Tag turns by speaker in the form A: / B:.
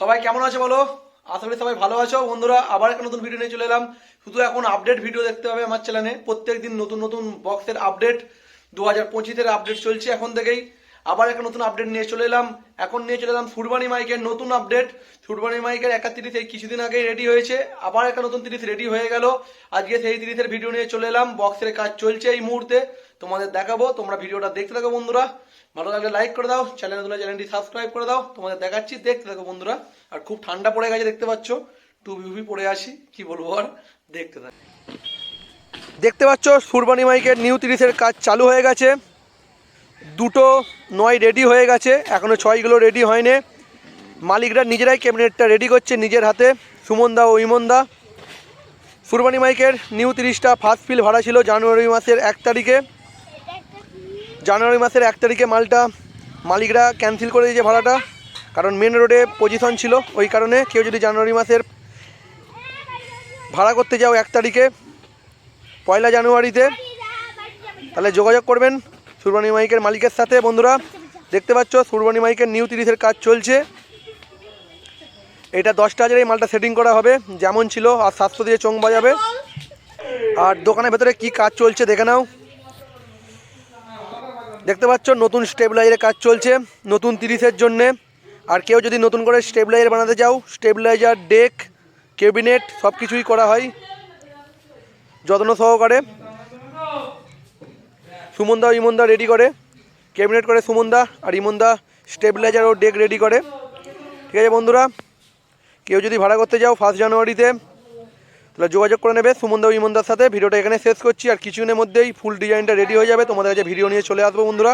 A: সবাই কেমন আছে বলো? আশা করি সবাই ভালো আছো। বন্ধুরা, আবার একটা নতুন ভিডিও নিয়ে চলে এলাম। শুধু এখন আপডেট ভিডিও দেখতে হবে আমার চ্যানেলে প্রত্যেকদিন নতুন নতুন বক্সের আপডেট দু হাজার পঁচিশের আপডেট চলছে এখন থেকেই। আবার একটা নতুন আপডেট নিয়ে চলে এলাম। এখন নিয়ে চলে এলাম ফুরবানি মাইকের নতুন আপডেট ফুরবানি মাইকের একা তিরিশ এই কিছুদিন আগেই রেডি হয়েছে। আবার একটা নতুন তিরিশ রেডি হয়ে গেল। আজকে সেই তিরিশের ভিডিও নিয়ে চলে এলাম। বক্সের কাজ চলছে এই মুহূর্তে। তোমাদের দেখাবো। তোমরা ভিডিওটা দেখতে থাকো বন্ধুরা। ভালো লাগলে লাইক করে দাও। চ্যানেল চ্যানেলটি সাবস্ক্রাইব করে দাও। তোমাদের দেখাচ্ছি। দেখতে থাকো বন্ধুরা। আর খুব ঠান্ডা পড়ে গেছে দেখতে পাচ্ছ। টু বিউবি পড়ে আসি কি বলব আর? দেখতে থাকো। দেখতে পাচ্ছ সুরবানি মাইকের নিউ তিরিশের কাজ চালু হয়ে গেছে। দুটো নয় রেডি হয়ে গেছে এখনও ছয়গুলো রেডি হয়নি। মালিকরা নিজেরাই ক্যাবিনেটটা রেডি করছে নিজের হাতে সুমনদা ও ইমনদা সুরবানি মাইকের নিউ তিরিশটা ফার্স্ট ফিল ভাড়া ছিল জানুয়ারি মাসের এক তারিখে। জানুয়ারি মাসের এক তারিখে মালটা মালিকরা ক্যান্সেল করে দিয়েছে ভাড়াটা, কারণ মেন রোডে পজিশন ছিল, ওই কারণে কেউ যদি জানুয়ারি মাসের ভাড়া করতে যাও এক তারিখে, পয়লা জানুয়ারিতে, তাহলে যোগাযোগ করবেন। সুরবানি মাইকের মালিকের সাথে, বন্ধুরা। দেখতে পাচ্ছ, সুরবানি মাইকের নিউ তিরিশের কাজ চলছে। এটা দশটা হাজার এই মালটা সেটিং করা হবে। যেমন ছিল, আর সাতশো দিয়ে চোং বাজাবে। আর দোকানের ভেতরে কি কাজ চলছে, দেখে নাও। দেখতে পাচ্ছ, নতুন স্টেবিলাইজারের কাজ চলছে, নতুন তিরিশের জন্যে। আর কেউ যদি নতুন করে স্টেবিলাইজার বানাতে চাও স্টেবিলাইজার ডেক ক্যাবিনেট সব কিছুই করা হয়। যত্ন সহকারে। সুমনদা ইমনদা রেডি করে। ক্যাবিনেট করে সুমনদা আর ইমনদা স্টেবিলাইজার ও ডেক রেডি করে। ঠিক আছে বন্ধুরা, কেউ যদি ভাড়া করতে যাও ফার্স্ট জানুয়ারিতে তাহলে যোগাযোগ করে নেবে সুমনদা ইমনদার সাথে। ভিডিওটা এখানে শেষ করছি, আর কিছুদিনের মধ্যেই ফুল ডিজাইনটা রেডি হয়ে যাবে। তোমাদের কাছে ভিডিও নিয়ে চলে আসব বন্ধুরা।